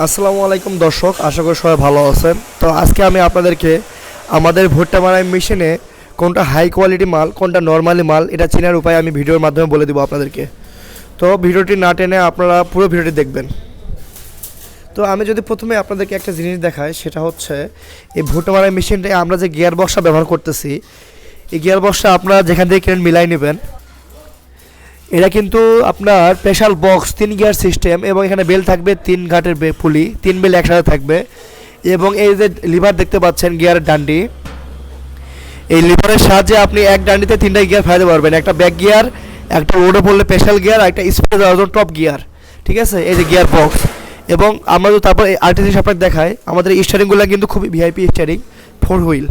আসসালামু আলাইকুম দর্শক, আশা করি সবাই ভালো আছেন। তো আজকে আমি আপনাদেরকে আমাদের ভুট্টা মারাই মেশিনে কোনটা হাই কোয়ালিটি মাল, কোনটা নর্মালি মাল, এটা চেনার উপায় আমি ভিডিওর মাধ্যমে বলে দেবো আপনাদেরকে। তো ভিডিওটি না টেনে আপনারা পুরো ভিডিওটি দেখবেন। তো আমি যদি প্রথমে আপনাদেরকে একটা জিনিস দেখাই, সেটা হচ্ছে এই ভুট্টা মারাই মেশিনটায় আমরা যে গিয়ার বক্সটা ব্যবহার করতেছি, এই গিয়ার বক্সটা আপনারা যেখান থেকে কিনেন মিলাই নেবেন। এটা কিন্তু আপনার স্পেশাল বক্স তিন গিয়ার সিস্টেম এবং এখানে বেল থাকবে, তিন ঘাটের পুলি তিন বেল একসাথে থাকবে এবং এই যে লিভার দেখতে পাচ্ছেন গিয়ারের ডান্ডি। এই লিভারের সাহায্যে আপনি এক ডান্ডিতে তিনটা গিয়ার ফেলাতে পারবেন। একটা ব্যাক গিয়ার একটা রোডে পড়লে স্পেশাল গিয়ার আর একটা স্পিডে যাওয়ার জন্য টপ গিয়ার ঠিক আছে? এই যে গিয়ার বক্স এবং আমরা তারপর জিনিস আপনাকে দেখায় আমাদের স্টারিংগুলো কিন্তু খুবই ভিআইপি স্টারিং ফোর হুইল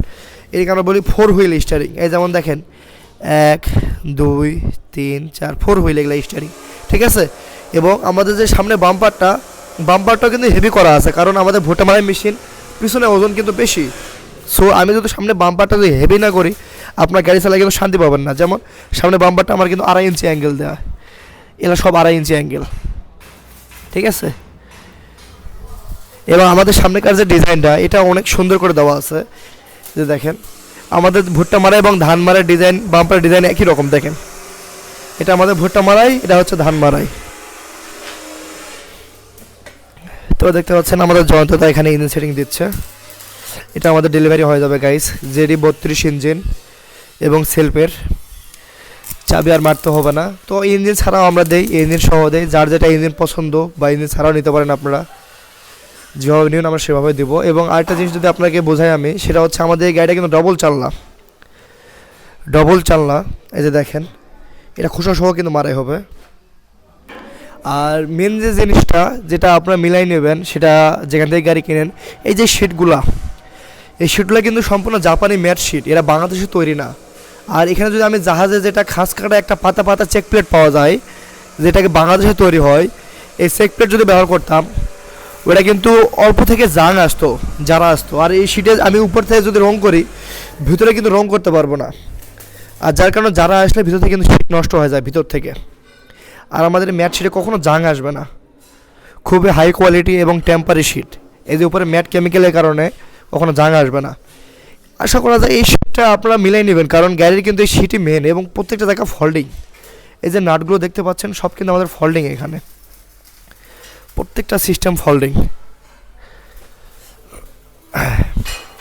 এর আমরা বলি ফোর হুইল স্টারিং এই যেমন দেখেন, এক দুই, তিন, চার ফোর হুইল এগুলো স্টারিং ঠিক আছে? এবং আমাদের যে সামনে বাম্পারটা বাম্পারটাও কিন্তু হেভি করা আছে, কারণ আমাদের ভোটা মারাই মেশিন পিছনে ওজন কিন্তু বেশি। সো আমি যদি সামনে বাম্পারটা যদি হেভি না করি, আপনার গাড়ি চালায় কিন্তু শান্তি পাবেন না। যেমন, সামনে বাম্পারটা আমার কিন্তু আড়াই ইঞ্চি অ্যাঙ্গেল দেওয়া এগুলো সব আড়াই ইঞ্চি অ্যাঙ্গেল ঠিক আছে? এবং আমাদের সামনেকার যে ডিজাইনটা এটা অনেক সুন্দর করে দেওয়া আছে। যে দেখেন আমাদের ভুট্টা মারা এবং ধান মারার ডিজাইন, বাম্পার ডিজাইন একই রকম, দেখেন। এটা আমাদের ভুট্টা মারাই, এটা হচ্ছে ধান মারাই। তো দেখতে পাচ্ছেন আমাদের জয়ন্তদা এখানে ইঞ্জিন সেটিং দিচ্ছে। এটা আমাদের ডেলিভারি হয়ে যাবে গাইস জেডি বত্রিশ ইঞ্জিন এবং সেলফের। চাবি আর মারতে হবে না। তো ইঞ্জিন ছাড়াও আমরা দেই, ইঞ্জিন সহ দেই। যার যেটা ইঞ্জিন পছন্দ বা ইঞ্জিন ছাড়াও নিতে পারেন আপনারা। যেভাবে নিন আমরা সেভাবে দেবো। এবং আরেকটা জিনিস যদি আপনাকে বোঝাই আমি, সেটা হচ্ছে আমাদের এই গাড়িটা কিন্তু ডবল চালনা। ডবল চালনা, এই যে দেখেন, এটা খোসা সহ কিন্তু মারাই হবে। আর মেন যে জিনিসটা, যেটা আপনারা মিলাই নেবেন, সেটা যেখান থেকে গাড়ি কিনেন, এই যে শিটগুলা এই শিটগুলো কিন্তু সম্পূর্ণ জাপানি ম্যাট শিট এরা বাংলাদেশে তৈরি না। আর এখানে যদি আমি জাহাজে যেটা খাস কাটা একটা পাতা পাতা চেক প্লেট পাওয়া যায়, যেটাকে বাংলাদেশে তৈরি হয়, এই চেক প্লেট যদি ব্যবহার করতাম ওটা কিন্তু অল্প থেকে জাং আসতো, যারা আসতো। আর এই শিটে আমি উপর থেকে যদি রং করি, ভিতরে কিন্তু রং করতে পারব না। আর যার কারণে যারা আসলে ভিতর থেকে কিন্তু শিট নষ্ট হয়ে যায়, ভিতর থেকে। আর আমাদের ম্যাট শিটে কখনো জাং আসবে না। খুবই হাই কোয়ালিটি এবং টেম্পারি এই যে উপরে ম্যাট কেমিক্যালের কারণে কখনো জাং আসবে না। আশা করা যায় এই শিটটা আপনারা মিলাই নেবেন, কারণ গাড়ির কিন্তু এই শিটই মেন এবং প্রত্যেকটা জায়গা ফল্ডিং এই যে নাটগুলো দেখতে পাচ্ছেন, সব কিন্তু আমাদের ফল্ডিং এখানে। প্রত্যেকটা সিস্টেম ফল্ডিং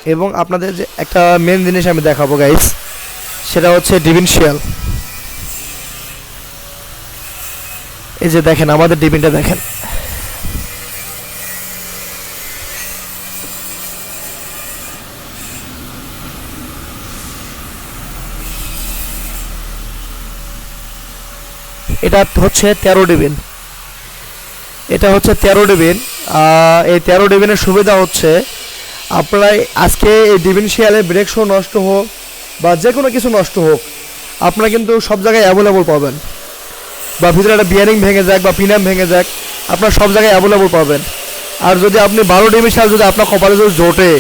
এবং আপনাদের যে একটা মেন জিনিস আমি দেখাবো গাইস সেটা হচ্ছে ডিভিনশিয়াল এই যে দেখেন, আমাদের ডিবিনটা দেখেন। এটা হচ্ছে তেরো ডিবিন এটা হচ্ছে তেরো ডিবিন এই তেরো ডিবিনের সুবিধা হচ্ছে আপনারা আজকে এই ডিভিনশিয়ালে ব্রেক শো নষ্ট হোক বা যে কোনো কিছু নষ্ট হোক, আপনারা কিন্তু সব জায়গায় অ্যাভেলেবল পাবেন। বা ভিতরে একটা বিয়ারিং ভেঙে যাক বা পিনাম ভেঙে যাক, আপনার সব জায়গায় অ্যাভেলেবল পাবেন। আর যদি আপনি বারো ডিভিশাল যদি আপনার কপালে যদি জোটে,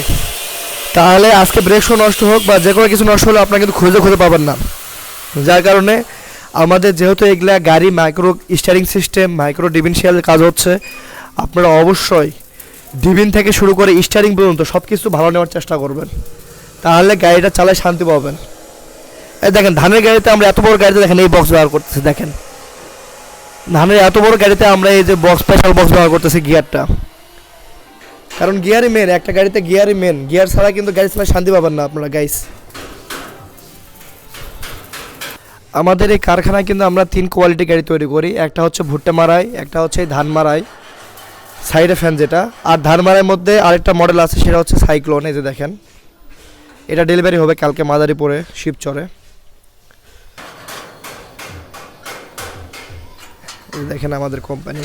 তাহলে আজকে ব্রেক শো নষ্ট হোক বা যে কোনো কিছু নষ্ট হলে আপনারা কিন্তু খুঁজে খুঁজে পাবেন না। যার কারণে আমাদের যেহেতু এগুলা গাড়ি micro steering system micro differential কাজ হচ্ছে, আপনারা অবশ্যই ডিভিন থেকে শুরু করে স্টারিং পর্যন্ত সব কিছু ভালো নেওয়ার চেষ্টা করবেন। তাহলে গাড়িটা চালায় শান্তি পাবেন। এই দেখেন, ধানের গাড়িতে আমরা এত বড় গাড়িতে দেখেন এই বক্স ব্যবহার করতেছি, দেখেন। ধানের এত বড় গাড়িতে আমরা এই যে বক্স স্পেশাল বক্স ব্যবহার করতেছি গিয়ারটা কারণ গিয়ারই মেন একটা গাড়িতে গিয়ারই মেন গিয়ার ছাড়া কিন্তু গাড়ি চালায় শান্তি পাবেন না আপনারা গাইস আমাদের এই কারখানায় কিন্তু আমরা তিন কোয়ালিটি গাড়ি তৈরি করি। একটা হচ্ছে ভুট্টা মারাই, একটা হচ্ছে ধান মারাই সাইডে ফ্যান যেটা। আর ধান মারাইয়ের মধ্যে আরেকটা মডেল আছে, সেটা হচ্ছে সাইক্লোন এই যে দেখেন। এটা ডেলিভারি হবে কালকে মাদারীপুরে, শিবচরে। দেখেন আমাদের কোম্পানি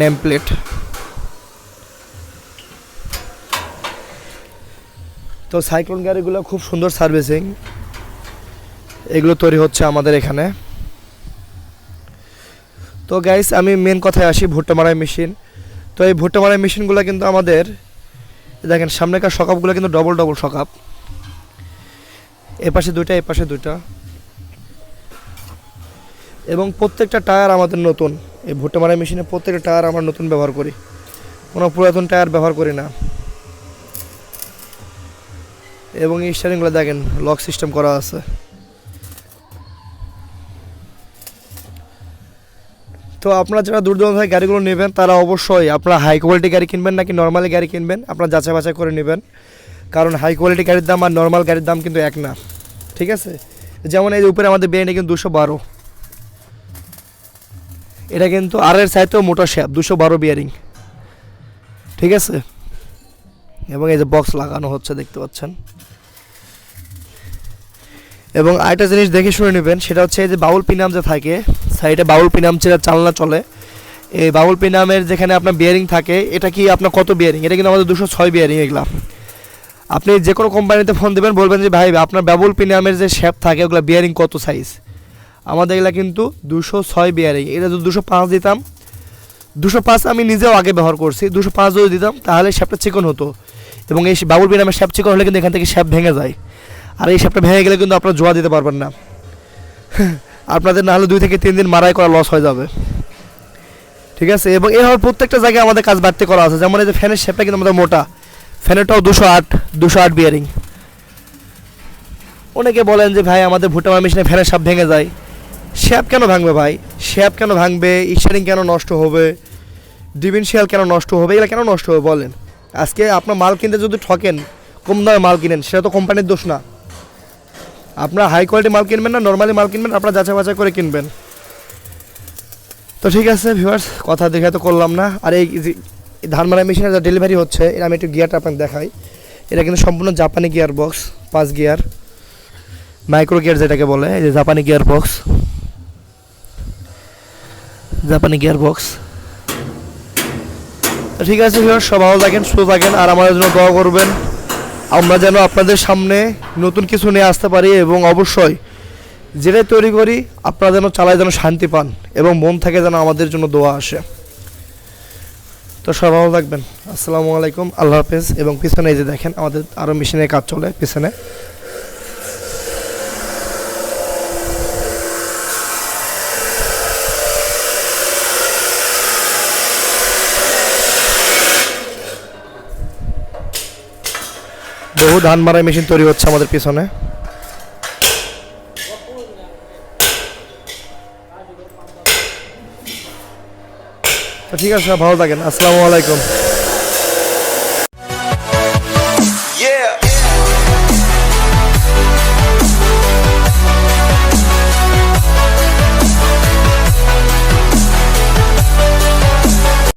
নেম প্লেট তো সাইক্লোন গাড়িগুলো খুব সুন্দর সার্ভিসিং। এগুলো তৈরি হচ্ছে আমাদের এখানে। তো গাইস আমি মেন কথায় আসি, ভুট্টা মারাই মেশিন তো এই ভুট্টা মারাই মেশিনগুলো কিন্তু আমাদের, দেখেন সামনেকার সকাপগুলো কিন্তু ডবল ডবল সকাপ। এ পাশে দুইটা এ পাশে দুইটা। এবং প্রত্যেকটা টায়ার আমাদের নতুন। এই ভুট্টা মারাই মেশিনে প্রত্যেকটা টায়ার আমরা নতুন ব্যবহার করি। কোনো পুরাতন টায়ার ব্যবহার করি না। এবং এই স্টারিংগুলো দেখেন লক সিস্টেম করা আছে। তো আপনারা যারা দূর দূরান্ত গাড়িগুলো নেবেন, তারা অবশ্যই আপনারা হাই কোয়ালিটি গাড়ি কিনবেন নাকি নর্মালি গাড়ি কিনবেন, আপনারা যাচাই বাছাই করে নেবেন। কারণ হাই কোয়ালিটি গাড়ির দাম আর নর্মাল গাড়ির দাম কিন্তু এক না। ঠিক আছে? যেমন এই উপরে আমাদের বিরিয়ানি কিন্তু দুশো বারো। এটা কিন্তু আর এর সাইতেও মোটা শ্যাপ দুশো বারো বিয়ারিং ঠিক আছে? এবং এই যে বক্স লাগানো হচ্ছে, দেখতে পাচ্ছেন। এবং আরেকটা জিনিস দেখে শুনে নেবেন, সেটা হচ্ছে এই যে বাউল পিনাম যে থাকে, সাইডে বাউল পিনাম যেটা চালনা চলে। এই বাউল পিনামের যেখানে আপনার বিয়ারিং থাকে, এটা কি আপনার কত বিয়ারিং এটা কিন্তু আমাদের দুশো ছয় বিয়ারিং এগুলা। আপনি যে কোনো কোম্পানিতে ফোন দেবেন, বলবেন যে, ভাই, আপনার বাবুল পিনামের যে শেপ থাকে, ওগুলো বিয়ারিং কত সাইজ আমাদের এগুলা কিন্তু দুশো ছয় বিয়ারিং এটা যদি দুশো পাঁচ দিতাম দুশো পাঁচ আমি নিজেও আগে ব্যবহার করছি। দুশো পাঁচ যদি দিতাম, তাহলে শেপটা চিকন হতো। এবং এই বাবুল পিনামের শেপ চিকন হলে কিন্তু এখান থেকে শেপ ভেঙে যায়। আর এই শেপটা ভেঙে গেলে কিন্তু আপনারা জোয়া দিতে পারবেন না। আপনাদের না হলে দুই থেকে তিন দিন মারাই করা লস হয়ে যাবে। ঠিক আছে? এবং এভাবে প্রত্যেকটা জায়গায় আমাদের কাজ বাড়তে করা আছে। যেমন এই যে ফ্যানের শেপটা কিন্তু আমাদের মোটা। ফ্যানেরটাও দুশো আট দুশো আট বিয়ারিং অনেকে বলেন যে, ভাই, আমাদের ভুট্টা মেশিনে ফ্যানের সাপ ভেঙে যায়। শ্যাপ কেন ভাঙবে ভাই? শ্যাপ কেন ভাঙবে? ইশারিং কেন নষ্ট হবে? ডিভিনশিয়াল কেন নষ্ট হবে? এগুলো কেন নষ্ট হবে বলেন? আজকে আপনার মাল কিনতে যদি ঠকেন, কম দামে মাল কিনেন, সেটা তো কোম্পানির দোষ না। আপনারা হাই কোয়ালিটি মাল কিনবেন না নর্মালি মাল কিনবেন, আপনারা যাচাই বাছাই করে কিনবেন। তো ঠিক আছে ভিউয়ার্স কথা দেখে তো করলাম না। আর এই ধান মারা মেশিনের যা ডেলিভারি হচ্ছে, এটা আমি একটু গিয়ারটা আপনাকে দেখাই। এটা কিন্তু সম্পূর্ণ জাপানি গিয়ার বক্স পাঁচ গিয়ার মাইক্রো গিয়ার যেটাকে বলে, এই যে জাপানি গিয়ার বক্স জাপানি গিয়ার বক্স ঠিক আছে ভিউয়ার্স, সব ভালো থাকেন, সুস্থ থাকেন, আর আমাদের জন্য দোয়া করবেন। আমরা যেন আপনাদের সামনে নতুন কিছু নিয়ে আসতে পারি এবং অবশ্যই যেটাই তৈরি করি, আপনারা যেন চালায় যেন শান্তি পান এবং মন থাকে যেন আমাদের জন্য দোয়া আসে। তো সব ভালো থাকবেন। আসসালামু আলাইকুম, আল্লাহ হাফেজ। এবং পিছনে এই যে দেখেন, আমাদের আরও মেশিনের কাজ চলে, পিছনে। বহু ধান মারাই মেশিন তৈরি হচ্ছে আমাদের পিছনে। ঠিক আছে ভালো থাকেন। আসসালামু আলাইকুম।